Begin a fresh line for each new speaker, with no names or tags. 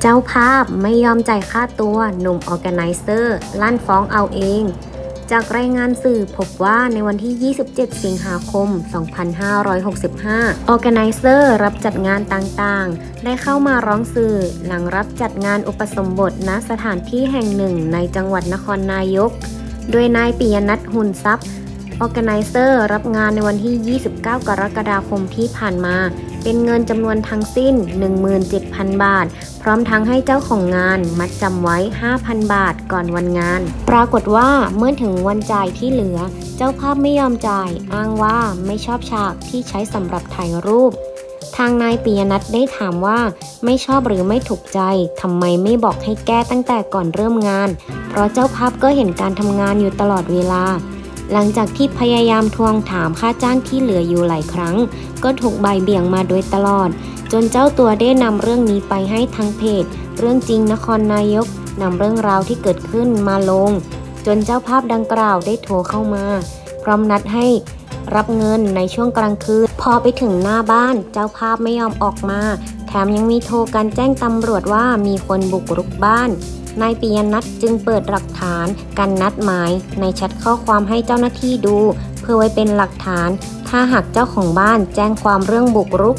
เจ้าภาพไม่ยอมจ่ายค่าตัวหนุ่มออแกไนเซอร์ลั่นฟ้องเอาเอง จากรายงานสื่อพบว่าในวันที่ 27 สิงหาคม 2565 ออแกไนเซอร์รับจัดงานต่างๆ ได้เข้ามาร้องสื่อหลังรับจัดงานอุปสมบทณสถานที่แห่งหนึ่งในจังหวัดนครนายก โดยนายปิยนัทหุ่นทรัพย์ ออแกไนเซอร์รับงานในวันที่ 29 กรกฎาคมที่ผ่านมา เป็นเงินจำนวนทั้งสิ้น 17,000 บาท พร้อมทั้งให้เจ้าของงานมัดจำไว้ 5,000 บาทก่อนวันงาน ปรากฏว่าเมื่อถึงวันจ่ายที่เหลือ เจ้าภาพไม่ยอมจ่าย อ้างว่าไม่ชอบฉากที่ใช้สำหรับถ่ายรูป ทางนายปิยนัทได้ถามว่าไม่ชอบหรือไม่ถูกใจทำไมไม่บอกให้แก้ตั้งแต่ก่อนเริ่มงาน เพราะเจ้าภาพก็เห็นการทำงานอยู่ตลอดเวลา หลังจากที่พยายามทวงถามค่าจ้างที่เหลืออยู่หลายครั้ง ก็ถูกใบเบี่ยงมาโดยตลอด จนเจ้าตัวได้นำเรื่องนี้ไปให้ทางเพจ เรื่องจริงนครนายกนำเรื่องราวที่เกิดขึ้นมาลง จนเจ้าภาพดังกล่าวได้โทรเข้ามา พร้อมนัดให้รับเงินในช่วงกลางคืน พอไปถึงหน้าบ้านเจ้าภาพไม่ยอมออกมา แถมยังมีโทรการแจ้งตำรวจว่ามีคนบุกรุกบ้าน นายปิยนัทจึงเปิดหลักฐานการนัดหมาย ในแชทข้อความให้เจ้าหน้าที่ดู เพื่อไว้เป็นหลักฐาน ถ้าหากเจ้าของบ้านแจ้งความเรื่องบุกรุก